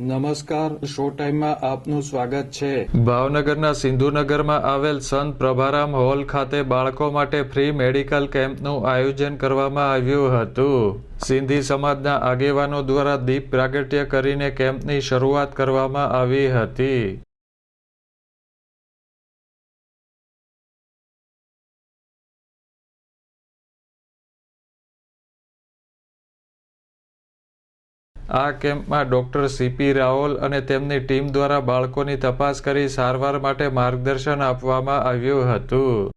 નમસ્કાર શો ટાઈમમાં આપનું સ્વાગત છે. ભાવનગરના સિંધુનગરમાં આવેલ સંત પ્રભારામ હોલ ખાતે બાળકો માટે ફ્રી મેડિકલ કેમ્પનું આયોજન કરવામાં આવ્યું હતું. સિંધી સમાજના આગેવાનો દ્વારા દીપ પ્રાગટ્ય કરીને કેમ્પની શરૂઆત કરવામાં આવી હતી. આ કેમ્પમાં ડોક્ટર સીપી રાઓલ અને તેમની ટીમ દ્વારા બાળકોની તપાસ કરી સારવાર માટે માર્ગદર્શન આપવામાં આવ્યું હતું.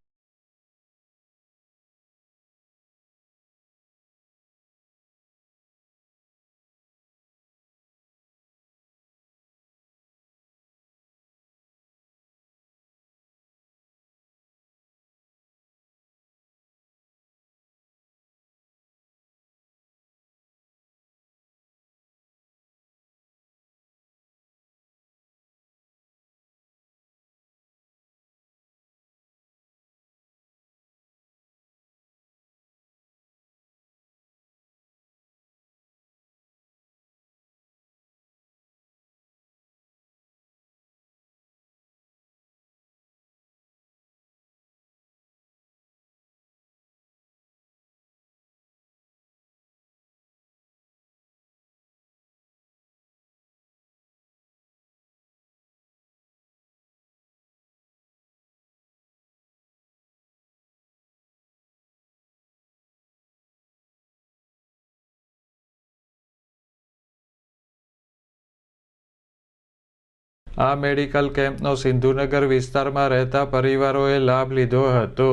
આ મેડિકલ કેમ્પનો સિંધુનગર વિસ્તારમાં રહેતા પરિવારોએ લાભ લીધો હતો.